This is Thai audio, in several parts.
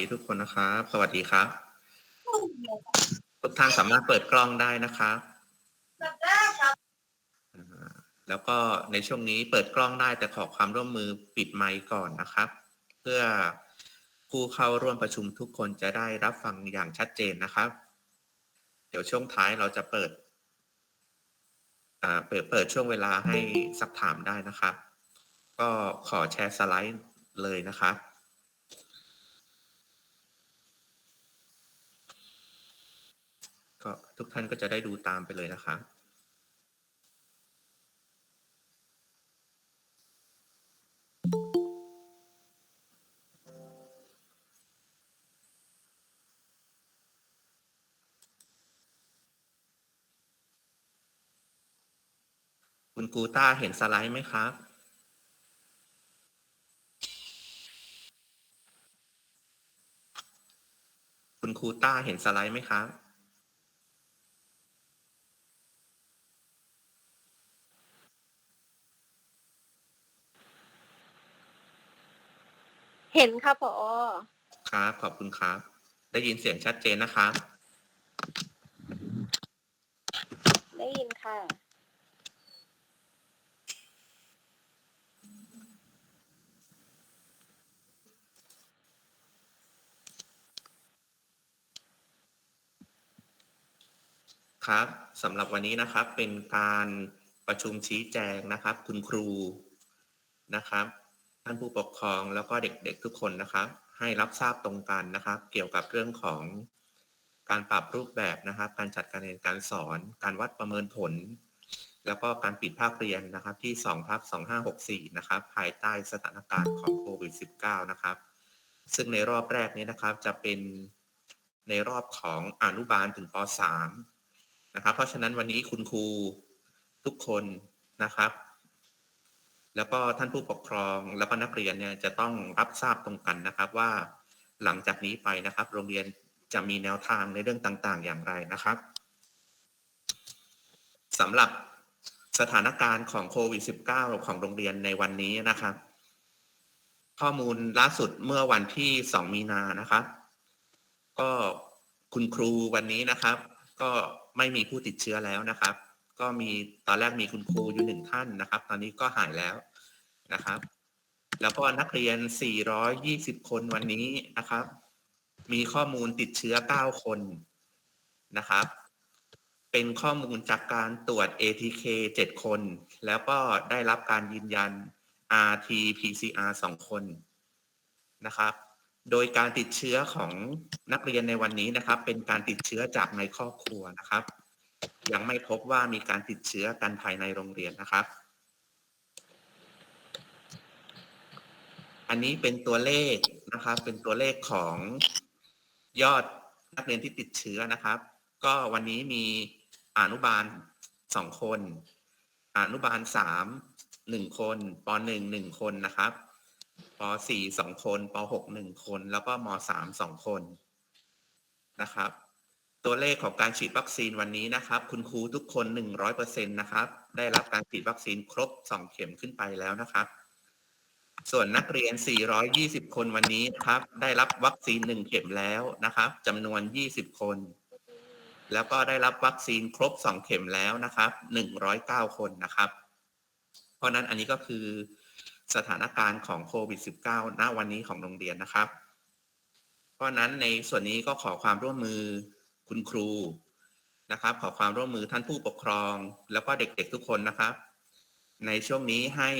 ครับสวัสดีทุกคนนะครับ สวัสดีครับทุกท่านสามารถเปิดกล้องได้นะครับอ่าแล้วก็ในช่วงนี้เปิดกล้องได้แต่ขอความร่วมมือปิดไมค์ก่อนนะครับ เพื่อผู้เข้าร่วมประชุมทุกคนจะได้รับฟังอย่างชัดเจนนะครับ เดี๋ยวช่วงท้ายเราจะเปิดอ่าเปิดเปิดช่วงเวลาให้สักถามได้นะครับ ก็ขอแชร์สไลด์เลยนะครับ ก็ทุกท่านก็จะได้ดูตามไปเลยนะคะคุณกูต้าเห็นสไลด์ไหมครับ คุณครูต้าเห็นสไลด์ไหมครับ เห็นค่ะพอครับ ขอบคุณครับ ได้ยินเสียงชัดเจนนะครับ ได้ยินค่ะ ครับสำหรับวันนี้นะครับเป็นการประชุมชี้แจงนะครับ คุณครูนะครับท่านผู้ปกครองแล้วก็เด็กๆทุกคนนะครับ ให้รับทราบตรงกันนะครับ เกี่ยวกับเรื่องของการปรับรูปแบบนะครับ การจัดการเรียนการสอน การวัดประเมินผล แล้วก็การปิดภาคเรียนนะครับที่2ทับ2564 นะครับ ภายใต้สถานการณ์ของโควิด -19 นะครับ ซึ่งในรอบแรกนี้นะครับจะเป็นในรอบของอนุบาลถึงป .3 นะครับ เพราะฉะนั้นวันนี้คุณครูทุกคนนะครับ แล้วก็ท่านผู้ปกครองแล้วก็นักเรียนเนี่ยจะต้องรับทราบตรงกันนะครับ ว่าหลังจากนี้ไปนะครับ โรงเรียนจะมีแนวทางในเรื่องต่างๆ อย่างไรนะครับสำหรับสถานการณ์ของโควิด -19 ของโรงเรียนในวันนี้นะครับ ข้อมูลล่าสุดเมื่อวันที่ 2 มีนานะครับ ก็คุณครูวันนี้นะครับ ก็ไม่มีผู้ติดเชื้อแล้วนะครับ ก็มีตอนแรกมีคุณครูอยู่หนึ่งท่านนะครับ ตอนนี้ก็หายแล้วนะครับ แล้วก็นักเรียน 420 คนวันนี้นะครับ มีข้อมูลติดเชื้อ 9 คนนะครับ เป็นข้อมูลจากการตรวจ ATK 7 คน แล้วก็ได้รับการยืนยัน RT-PCR 2 คนนะครับ โดยการติดเชื้อของนักเรียนในวันนี้นะครับ เป็นการติดเชื้อจากในครอบครัวนะครับ ยังไม่พบว่ามีการติดเชื้อกันภายในโรงเรียนนะครับ อันนี้เป็นตัวเลขนะครับ เป็นตัวเลขของยอดนักเรียนที่ติดเชื้อนะครับ ก็วันนี้มีอนุบาลสองคน อนุบาลสามหนึ่งคนปหนึ่งหนึ่งคนนะครับปสี่สองคนปหกหนึ่งคน แล้วก็มสามสองคนนะครับ ตัวเลขของการฉีดวัคซีนวันนี้นะครับ คุณครูทุกคนหนึ่งร้อยเปอร์เซ็นตนะครับ ได้รับการฉีดวัคซีนครบสองเข็มขึ้นไปแล้วนะครับ ส่วนนักเรียน 420 คนวันนี้ครับ ได้รับวัคซีนหนึ่งเข็มแล้วนะครับจำนวน 20 คน แล้วก็ได้รับวัคซีนครบ 2 เข็มแล้วนะครับ 109 คนนะครับ เพราะนั้นอันนี้ก็คือสถานการณ์ของโควิด -19 ณวันนี้ของโรงเรียนนะครับ เพราะนั้นในส่วนนี้ก็ขอความร่วมมือ คุณครูนะครับ ขอความร่วมมือท่านผู้ปกครอง แล้วก็เด็กๆทุกคนนะครับ ในช่วงนี้ให้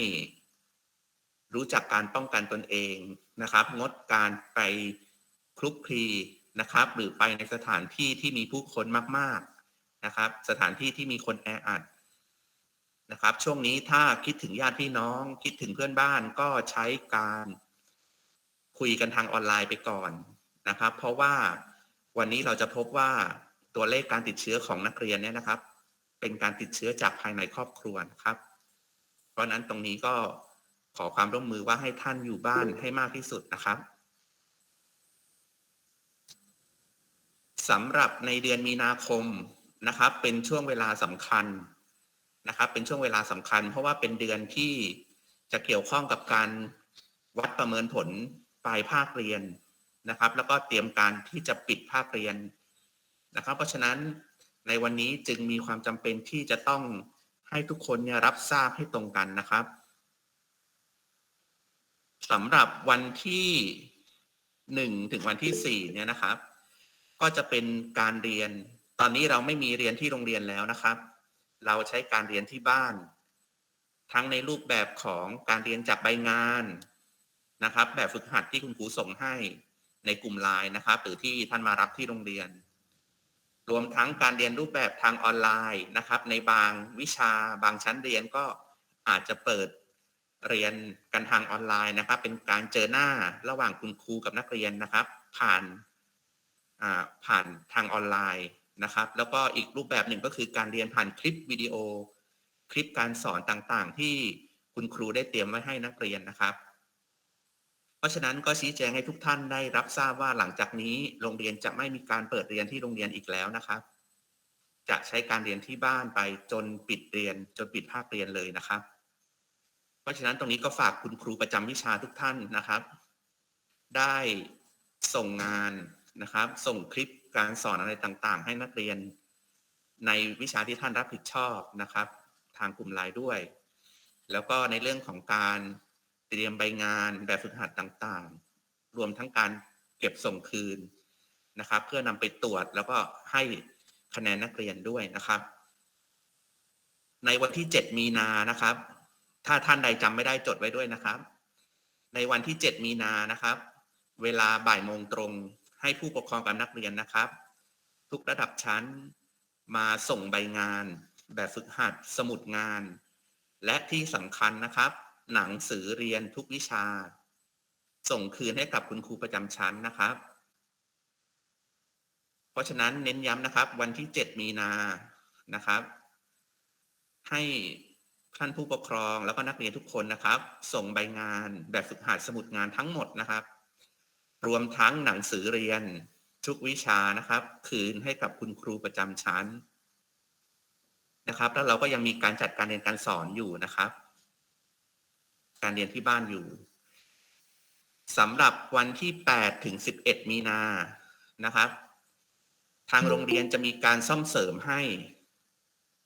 รู้จักการป้องกันตนเองนะครับ งดการไปคลุกคลีนะครับ หรือไปในสถานที่ที่มีผู้คนมาก ๆนะครับ สถานที่ที่มีคนแออัดนะครับ ช่วงนี้ถ้าคิดถึงญาติพี่น้อง คิดถึงเพื่อนบ้านก็ใช้การคุยกันทางออนไลน์ไปก่อนนะครับ เพราะว่า วันนี้เราจะพบว่าตัวเลขการติดเชื้อของนักเรียนเนี่ยนะครับ เป็นการติดเชื้อจากภายในครอบครัวนะครับ เพราะฉะนั้นตรงนี้ก็ขอความร่วมมือว่าให้ท่านอยู่บ้านให้มากที่สุดนะครับสำหรับในเดือนมีนาคมนะครับ เป็นช่วงเวลาสำคัญนะครับ เป็นช่วงเวลาสำคัญ เพราะว่าเป็นเดือนที่จะเกี่ยวข้องกับการวัดประเมินผลปลายภาคเรียน นะครับ แล้วก็เตรียมการที่จะปิดภาคเรียนนะครับ เพราะฉะนั้นในวันนี้จึงมีความจำเป็นที่จะต้องให้ทุกคนเนี่ยรับทราบให้ตรงกันนะครับสำหรับวันที่หนึ่งถึงวันที่สี่เนี่ยนะครับ ก็จะเป็นการเรียน ตอนนี้เราไม่มีเรียนที่โรงเรียนแล้วนะครับ เราใช้การเรียนที่บ้าน ทั้งในรูปแบบของการเรียนจากใบงานนะครับ แบบฝึกหัดที่คุณครูส่งให้ ในกลุ่มไลน์นะครับ หรือที่ท่านมารับที่โรงเรียน รวมทั้งการเรียนรูปแบบทางออนไลน์นะครับ ในบางวิชาบางชั้นเรียนก็อาจจะเปิดเรียนกันทางออนไลน์นะครับ เป็นการเจอหน้าระหว่างคุณครูกับนักเรียนนะครับ ผ่านผ่านทางออนไลน์นะครับ แล้วก็อีกรูปแบบหนึ่งก็คือการเรียนผ่านคลิปวิดีโอ คลิปการสอนต่างๆ ที่คุณครูได้เตรียมไว้ให้นักเรียนนะครับ เพราะฉะนั้นก็ชี้แจงให้ทุกท่านได้รับทราบว่าหลังจากนี้โรงเรียนจะไม่มีการเปิดเรียนที่โรงเรียนอีกแล้วนะครับ จะใช้การเรียนที่บ้านไปจนปิดเรียนจนปิดภาคเรียนเลยนะครับ เพราะฉะนั้นตรงนี้ก็ฝากคุณครูประจำวิชาทุกท่านนะครับ ได้ส่งงานนะครับ ส่งคลิปการสอนอะไรต่างๆ ให้นักเรียน ในวิชาที่ท่านรับผิดชอบนะครับ ทางกลุ่มไลน์ด้วย แล้วก็ในเรื่องของการ เตรียมใบงานแบบฝึกหัดต่างๆ รวมทั้งการเก็บส่งคืนนะครับ เพื่อนำไปตรวจแล้วก็ให้คะแนนนักเรียนด้วยนะครับ ในวันที่ 7 มีนานะครับ ถ้าท่านใดจำไม่ได้จดไว้ด้วยนะครับ ในวันที่ 7 มีนานะครับ เวลาบ่ายโมงตรง ให้ผู้ปกครองกับนักเรียนนะครับ ทุกระดับชั้นมาส่งใบงาน แบบฝึกหัดสมุดงาน และที่สำคัญนะครับ หนังสือเรียนทุกวิชา ส่งคืนให้กับคุณครูประจำชั้นนะครับ เพราะฉะนั้นเน้นย้ำนะครับ วันที่ 7 มีนานะครับ ให้ท่านผู้ปกครองแล้วก็นักเรียนทุกคนนะครับ ส่งใบงานแบบฝึกหัดสมุดงานทั้งหมดนะครับ รวมทั้งหนังสือเรียนทุกวิชานะครับ คืนให้กับคุณครูประจำชั้นนะครับ แล้วเราก็ยังมีการจัดการเรียนการสอนอยู่นะครับ การเรียนที่บ้านอยู่สำหรับวันที่8ถึง11 มีนานะครับ ทางโรงเรียนจะมีการซ่อมเสริมให้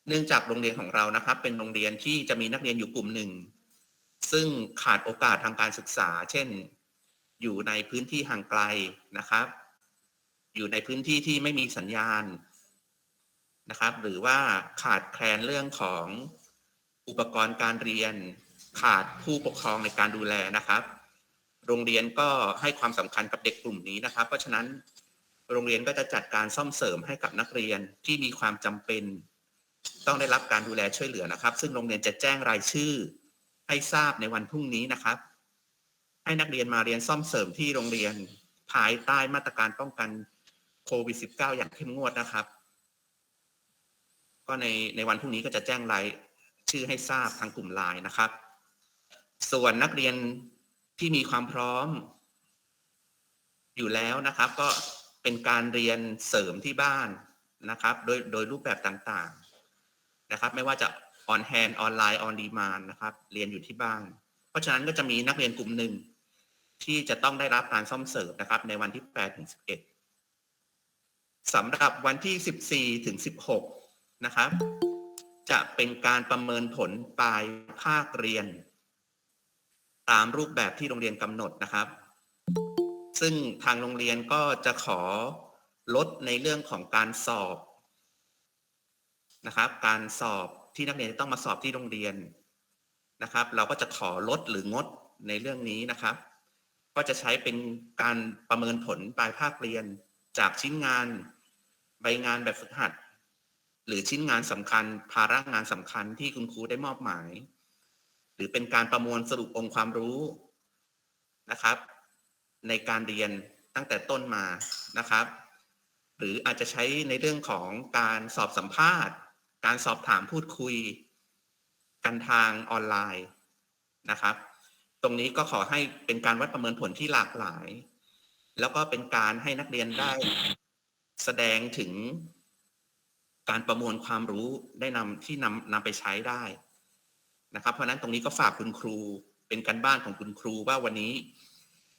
เนื่องจากโรงเรียนของเรานะครับ เป็นโรงเรียนที่จะมีนักเรียนอยู่กลุ่มหนึ่ง ซึ่งขาดโอกาสทางการศึกษา เช่น อยู่ในพื้นที่ห่างไกลนะครับ อยู่ในพื้นที่ที่ไม่มีสัญญาณนะครับ หรือว่าขาดแคลนเรื่องของอุปกรณ์การเรียน ขาดผู้ปกครองในการดูแลนะครับ โรงเรียนก็ให้ความสำคัญกับเด็กกลุ่มนี้นะครับ เพราะฉะนั้นโรงเรียนก็จะจัดการซ่อมเสริมให้กับนักเรียนที่มีความจำเป็น ต้องได้รับการดูแลช่วยเหลือนะครับ ซึ่งโรงเรียนจะแจ้งรายชื่อ ให้ทราบในวันพรุ่งนี้นะครับ ให้นักเรียนมาเรียนซ่อมเสริมที่โรงเรียนภายใต้มาตรการป้องกันโควิด -19 อย่างเข้มงวดนะครับ ก็ในในวันพรุ่งนี้ก็จะแจ้งรายชื่อให้ทราบทางกลุ่มไลน์นะครับ ส่วนนักเรียนที่มีความพร้อม อยู่แล้วนะครับ ก็เป็นการเรียนเสริมที่บ้านนะครับ โดยโดยรูปแบบต่างๆนะครับ ไม่ว่าจะออนแฮนออนไลน์ออนดีมานนะครับ เรียนอยู่ที่บ้าน เพราะฉะนั้นก็จะมีนักเรียนกลุ่มหนึ่ง ที่จะต้องได้รับการซ่อมเสริมนะครับ ในวันที่8ถึง11สำหรับวันที่ 14ถึง16 นะครับ จะเป็นการประเมินผลปลายภาคเรียน ตามรูปแบบที่โรงเรียนกำหนดนะครับ ซึ่งทางโรงเรียนก็จะขอลดในเรื่องของการสอบนะครับ การสอบที่นักเรียนจะต้องมาสอบที่โรงเรียนนะครับ เราก็จะขอลดหรืองดในเรื่องนี้นะครับ ก็จะใช้เป็นการประเมินผลปลายภาคเรียนจากชิ้นงานใบงานแบบฝึกหัด หรือชิ้นงานสำคัญ ภาระงานสำคัญที่คุณครูได้มอบหมาย หรือเป็นการประมวลสรุปองค์ความรู้นะครับ ในการเรียนตั้งแต่ต้นมานะครับ หรืออาจจะใช้ในเรื่องของการสอบสัมภาษณ์ การสอบถามพูดคุย กันทางออนไลน์นะครับ ตรงนี้ก็ขอให้เป็นการวัดประเมินผลที่หลากหลาย แล้วก็เป็นการให้นักเรียนได้แสดงถึงการประมวลความรู้ได้นำที่นำนำไปใช้ได้ นะครับ เพราะฉะนั้นตรงนี้ก็ฝากคุณครูเป็นการบ้านของคุณครูว่าวันนี้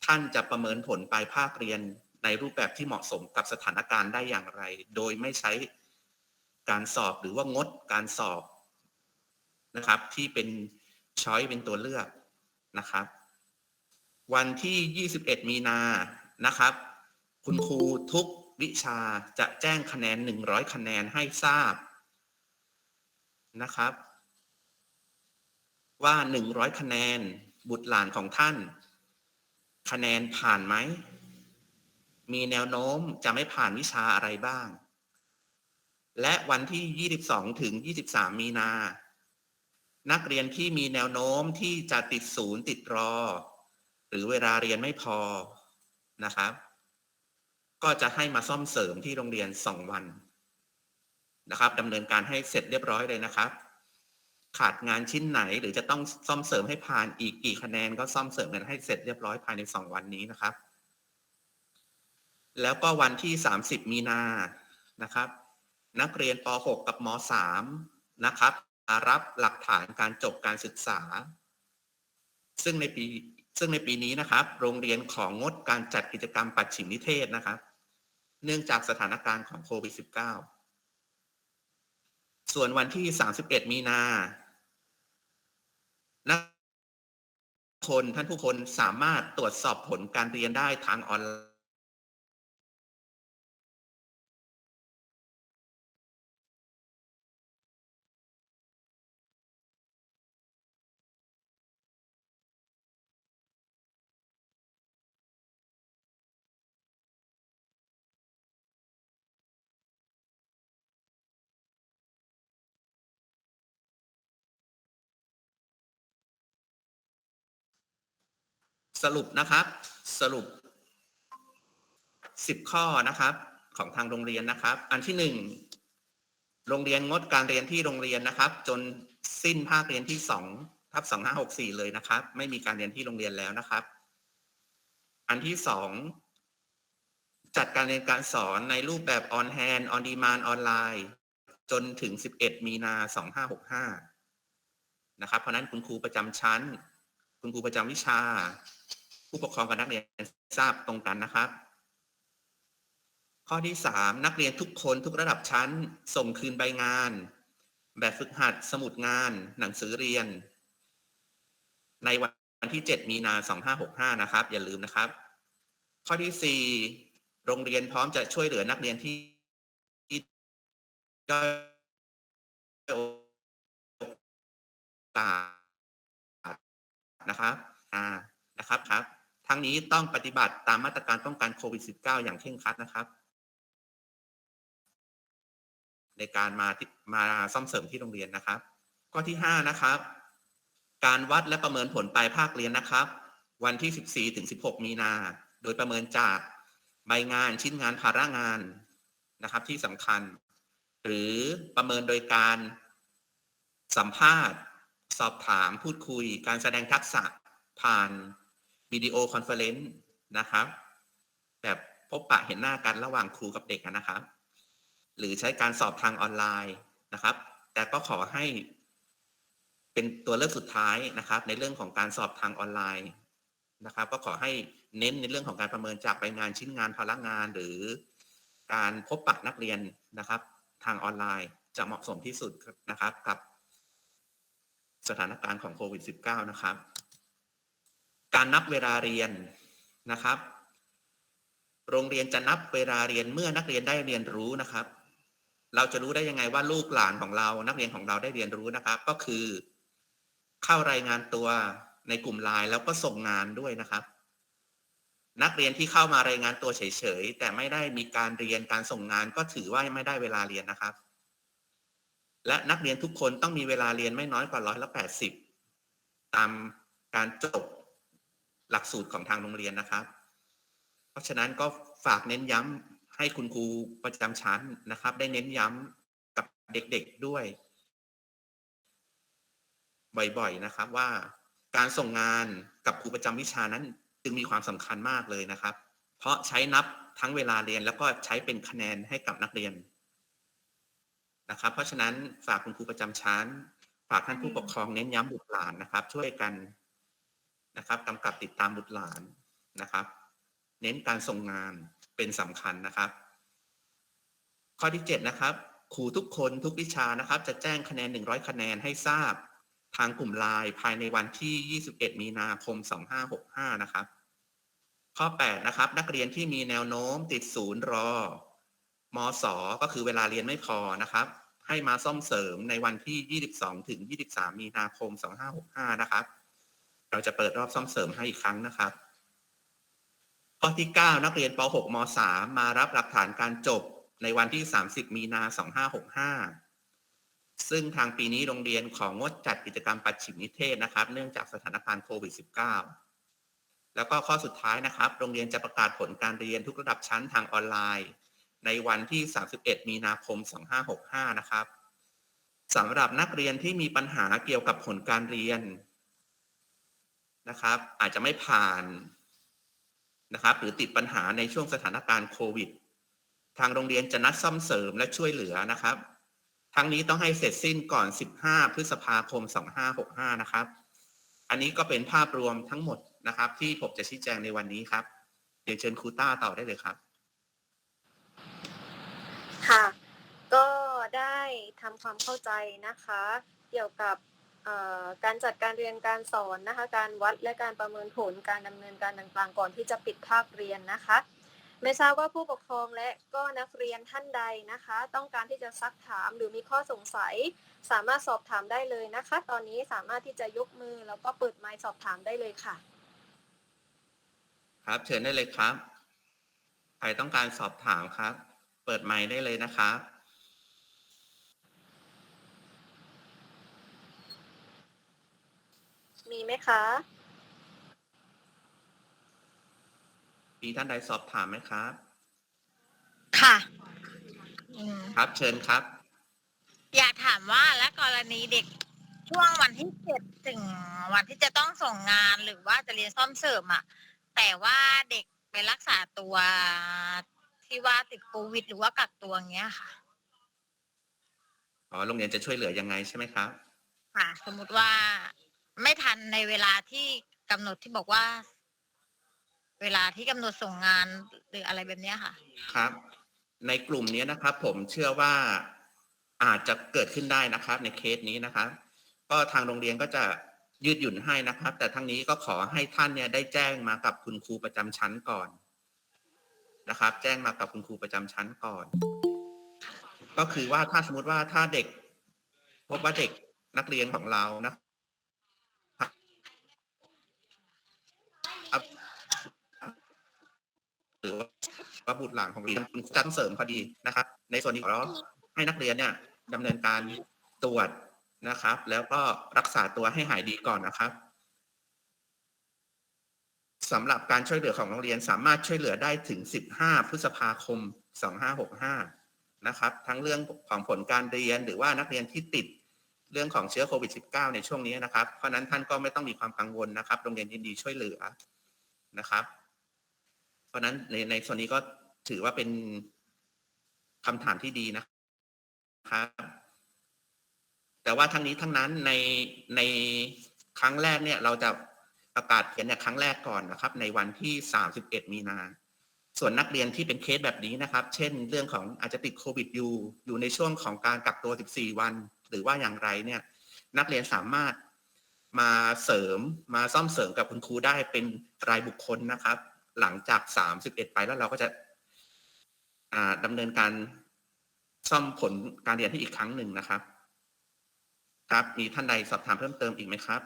ท่านจะประเมินผลปลายภาคเรียนในรูปแบบที่เหมาะสมกับสถานการณ์ได้อย่างไร โดยไม่ใช้การสอบหรือว่างดการสอบนะครับ ที่เป็นช้อยเป็นตัวเลือกนะครับ วันที่ 21 มีนานะครับ คุณครูทุกวิชาจะแจ้งคะแนน 100 คะแนนให้ทราบนะครับ ว่า100คะแนนบุตรหลานของท่าน คะแนนผ่านไหม มีแนวโน้มจะไม่ผ่านวิชาอะไรบ้าง และวันที่ 22 ถึง 23 มีนา นักเรียนที่มีแนวโน้มที่จะติดศูนย์ติดรอ หรือเวลาเรียนไม่พอนะครับ ก็จะให้มาซ่อมเสริมที่โรงเรียน 2 วันนะครับดำเนินการให้เสร็จเรียบร้อยเลยนะครับ ขาดงานชิ้นไหน หรือจะต้องซ่อมเสริมให้ผ่านอีกกี่คะแนนก็ซ่อมเสริมกันให้เสร็จเรียบร้อยภายใน 2 วันนี้นะครับ แล้วก็วันที่ 30 มีนานะครับ นักเรียนป .6 กับม .3 นะครับรับหลักฐานการจบการศึกษา ซึ่งในปีซึ่งในปีนี้นะครับ โรงเรียนของงดการจัดกิจกรรมปัดฉิมนิเทศนะครับ เนื่องจากสถานการณ์ของโควิด -19 ส่วนวันที่ 31 มีนา นักคนท่านผู้คนสามารถตรวจสอบผลการเรียนได้ทางออนไลน์ สรุปนะครับ สรุปสิบข้อนะครับ ของทางโรงเรียนนะครับ อันที่หนึ่งโรงเรียนงดการเรียนที่โรงเรียนนะครับ จนสิ้นภาคเรียนที่สองทับสองห้าหกสี่เลยนะครับ ไม่มีการเรียนที่โรงเรียนแล้วนะครับ อันที่สองจัดการเรียนการสอนในรูปแบบ on hand on demand ออนไลน์จนถึง 11 มีนา 2565 นะครับ เพราะนั้นคุณครูประจำชั้น คุณครูประจำวิชา ผู้ปกครองกับนักเรียนทราบตรงกันนะครับ ข้อที่สามนักเรียนทุกคนทุกระดับชั้น ส่งคืนใบงาน แบบฝึกหัดสมุดงาน หนังสือเรียน ในวันที่ 7 มีนา 2565 นะครับ อย่าลืมนะครับ ข้อที่สี่โรงเรียนพร้อมจะช่วยเหลือนักเรียนที่ที่ด้อยโอกาส นะครับอ่านะครับครับทั้งนี้ต้องปฏิบัติตามมาตรการป้องกันโควิด -19 อย่างเคร่งครัดนะครับ ในการมามาซ่อมเสริมที่โรงเรียนนะครับ ข้อที่ห้านะครับ การวัดและประเมินผลปลายภาคเรียนนะครับ วันที่ 14ถึง16 มีนา โดยประเมินจากใบงานชิ้นงานภาระงานนะครับที่สำคัญ หรือประเมินโดยการสัมภาษณ์ สอบถามพูดคุยการแสดงทักษะผ่านวิดีโอคอนเฟอเรนซ์นะครับ แบบพบปะเห็นหน้ากันระหว่างครูกับเด็กนะครับ หรือใช้การสอบทางออนไลน์นะครับ แต่ก็ขอให้เป็นตัวเลือกสุดท้ายนะครับ ในเรื่องของการสอบทางออนไลน์นะครับ ก็ขอให้เน้นในเรื่องของการประเมินจากใบงานชิ้นงานพลังงาน หรือการพบปะนักเรียนนะครับ ทางออนไลน์จะเหมาะสมที่สุดนะครับกับ สถานการณ์ของโควิด -19 นะครับ การนับเวลาเรียนนะครับ โรงเรียนจะนับเวลาเรียนเมื่อนักเรียนได้เรียนรู้นะครับ เราจะรู้ได้ยังไงว่าลูกหลานของเรานักเรียนของเราได้เรียนรู้นะครับ ก็คือ เข้ารายงานตัวในกลุ่มไลน์แล้วก็ส่งงานด้วยนะครับ นักเรียนที่เข้ามารายงานตัวเฉยๆแต่ไม่ได้มีการเรียนการส่งงานก็ถือว่าไม่ได้เวลาเรียนนะครับ และนักเรียนทุกคนต้องมีเวลาเรียนไม่น้อยกว่าร้อยละแปดสิบตามการจบหลักสูตรของทางโรงเรียนนะครับ เพราะฉะนั้นก็ฝากเน้นย้ำให้คุณครูประจำชั้นนะครับ ได้เน้นย้ำกับเด็กๆด้วย บ่อยๆนะครับว่าการส่งงานกับครูประจำวิชานั้น จึงมีความสำคัญมากเลยนะครับ เพราะใช้นับทั้งเวลาเรียนแล้วก็ใช้เป็นคะแนนให้กับนักเรียน นะครับ เพราะฉะนั้นฝากคุณครูประจำชั้น ฝากท่านผู้ปกครองเน้นย้ำบุตรหลานนะครับ ช่วยกันนะครับกำกับติดตามบุตรหลานนะครับ เน้นการส่งงานเป็นสำคัญนะครับ ข้อที่7นะครับครูทุกคนทุกวิชานะครับ จะแจ้งคะแนน 100 คะแนนให้ทราบทางกลุ่มไลน์ภายในวันที่ 21 มีนาคม 2565 นะครับ ข้อ 8 นะครับ นักเรียนที่มีแนวโน้มติดศูนย์รอ มศก็คือเวลาเรียนไม่พอนะครับ ให้มาซ่อมเสริมในวันที่ 22 ถึง 23 มีนาคม 2565 นะครับ เราจะเปิดรอบซ่อมเสริมให้อีกครั้งนะครับ ข้อที่ 9 นักเรียนป .6 ม .3 มารับหลักฐานการจบในวันที่ 30 มีนา 2565 ซึ่งทางปีนี้โรงเรียนของงดจัดกิจกรรมปัดฉิมนิเทศนะครับ เนื่องจากสถานการณ์โควิด -19 แล้วก็ข้อสุดท้ายนะครับ โรงเรียนจะประกาศผลการเรียนทุกระดับชั้นทางออนไลน์ ในวันที่ 31 มีนาคม 2565 นะครับสำหรับนักเรียนที่มีปัญหาเกี่ยวกับผลการเรียนนะครับ อาจจะไม่ผ่านนะครับ หรือติดปัญหาในช่วงสถานการณ์โควิด ทางโรงเรียนจะนัดซ่อมเสริมและช่วยเหลือนะครับ ทั้งนี้ต้องให้เสร็จสิ้นก่อน 15 พฤษภาคม 2565 นะครับ อันนี้ก็เป็นภาพรวมทั้งหมดนะครับ ที่ผมจะชี้แจงในวันนี้ครับเดี๋ยวเชิญครูต้าต่อได้เลยครับ ค่ะ ก็ได้ทำความเข้าใจนะคะ เกี่ยวกับการจัดการเรียนการสอนนะคะ การวัดและการประเมินผลการดำเนินการต่างๆ ก่อนที่จะปิดภาคเรียนนะคะ ไม่ทราบว่าผู้ปกครองและก็นักเรียนท่านใดนะคะ ต้องการที่จะซักถามหรือมีข้อสงสัย สามารถสอบถามได้เลยนะคะ ตอนนี้สามารถที่จะยกมือแล้วก็เปิดไมค์สอบถามได้เลยค่ะ ครับเชิญได้เลยครับ ใครต้องการสอบถามครับ เปิดไมค์ได้เลยนะครับ มีไหมคะ มีท่านใดสอบถามไหมครับ ค่ะอืมครับเชิญครับ อยากถามว่าและกรณีเด็กช่วงวันที่เจ็ดถึงวันที่จะต้องส่งงานหรือว่าจะเรียนซ่อมเสริมอะแต่ว่าเด็กไปรักษาตัว ที่ว่าติดโควิด หรือว่ากักตัวอย่างเงี้ยค่ะ อ๋อโรงเรียนจะช่วยเหลือยังไงใช่ไหมครับ ค่ะ สมมุติว่าไม่ทันในเวลาที่กำหนดที่บอกว่า เวลาที่กำหนดส่งงานหรืออะไรแบบเนี้ยค่ะ ครับ ในกลุ่มนี้นะครับ ผมเชื่อว่าอาจจะเกิดขึ้นได้นะครับ ในเคสนี้นะครับ ก็ทางโรงเรียนก็จะยืดหยุ่นให้นะครับ แต่ทั้งนี้ก็ขอให้ท่านเนี่ยได้แจ้งมากับคุณครูประจำชั้นก่อน นะครับ แจ้งมากับคุณครูประจำชั้นก่อน ก็คือว่าถ้าสมมติว่าถ้าเด็ก พบว่าเด็กนักเรียนของเรานะหรือว่าบุตรหลานของเรียนคุณครูต้องเสริมพอดีนะครับ ในส่วนนี้ขอให้นักเรียนเนี่ยดำเนินการตรวจนะครับ แล้วก็รักษาตัวให้หายดีก่อนนะครับ สำหรับการช่วยเหลือของโรงเรียนสามารถช่วยเหลือได้ถึง 15 พฤษภาคม 2565 นะครับ ทั้งเรื่องของผลการเรียนหรือว่านักเรียนที่ติดเรื่องของเชื้อโควิด -19 ในช่วงนี้นะครับ เพราะนั้นท่านก็ไม่ต้องมีความกังวลนะครับ โรงเรียนยินดีช่วยเหลือนะครับ เพราะนั้นในในส่วนนี้ก็ถือว่าเป็นคำถามที่ดีนะครับแต่ว่าทั้งนี้ทั้งนั้นในในครั้งแรกเนี่ยเราจะ ประกาศเขียนเนี่ยครั้งแรกก่อนนะครับ ในวันที่ 31 มีนา ส่วนนักเรียนที่เป็นเคสแบบนี้นะครับ เช่น เรื่องของอาจจะติดโควิดอยู่อยู่ในช่วงของการกักตัว 14 วัน หรือว่าอย่างไรเนี่ย นักเรียนสามารถมาเสริมมาซ่อมเสริมกับคุณครูได้เป็นรายบุคคลนะครับ หลังจาก 31 ไปแล้วเราก็จะอ่าดำเนินการซ่อมผลการเรียนให้อีกครั้งหนึ่งนะครับ ครับมีท่านใดสอบถามเพิ่มเติมอีกไหมครับ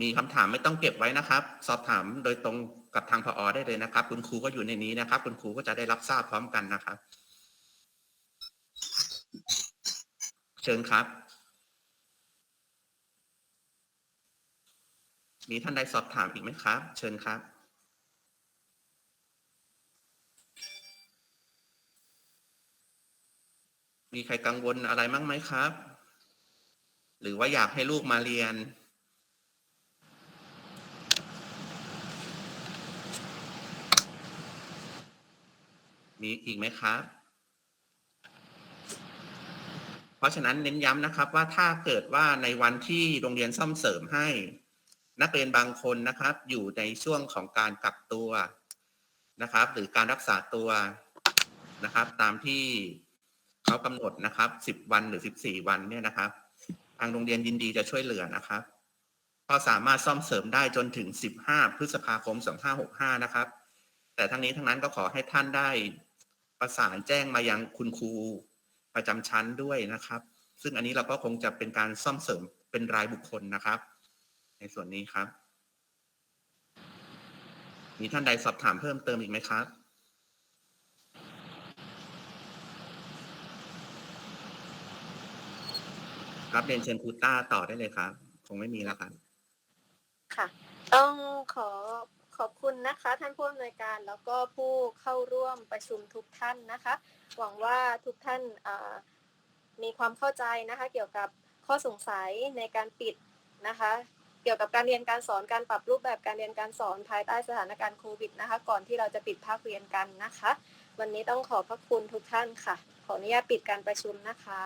มีคำถามไม่ต้องเก็บไว้นะครับ สอบถามโดยตรงกับทางพอได้เลยนะครับ คุณครูก็อยู่ในนี้นะครับ คุณครูก็จะได้รับทราบพร้อมกันนะครับ เชิญครับ มีท่านใดสอบถามอีกไหมครับ เชิญครับมีใครกังวลอะไรมั้งไหมครับ หรือว่าอยากให้ลูกมาเรียน มีอีกไหมครับ เพราะฉะนั้นเน้นย้ำนะครับว่าถ้าเกิดว่าในวันที่โรงเรียนซ่อมเสริมให้ นักเรียนบางคนนะครับ อยู่ในช่วงของการกักตัวนะครับ หรือการรักษาตัวนะครับ ตามที่เขากำหนดนะครับ10วันหรือ14วันเนี่ยนะครับ ทางโรงเรียนยินดีจะช่วยเหลือนะครับก็สามารถซ่อมเสริมได้จนถึง 15 พฤษภาคม 2565 นะครับ แต่ทั้งนี้ทั้งนั้นก็ขอให้ท่านได้ ประสานแจ้งมายังคุณครูประจำชั้นด้วยนะครับ ซึ่งอันนี้เราก็คงจะเป็นการซ่อมเสริมเป็นรายบุคคลนะครับ ในส่วนนี้ครับ มีท่านใดสอบถามเพิ่มเติมอีกไหมครับครับเรียนเชิญครูต้าต่อได้เลยครับ คงไม่มีแล้วครับ ค่ะ ต้องขอ ขอบคุณนะคะท่านผู้อำนวยการแล้วก็ผู้เข้าร่วมประชุมทุกท่านนะคะ หวังว่าทุกท่านมีความเข้าใจนะคะ เกี่ยวกับข้อสงสัยในการปิดนะคะ เกี่ยวกับการเรียนการสอนการปรับรูปแบบการเรียนการสอนภายใต้สถานการณ์โควิดนะคะ ก่อนที่เราจะปิดภาคเรียนกันนะคะ วันนี้ต้องขอพระคุณทุกท่านค่ะ ขออนุญาตปิดการประชุมนะคะ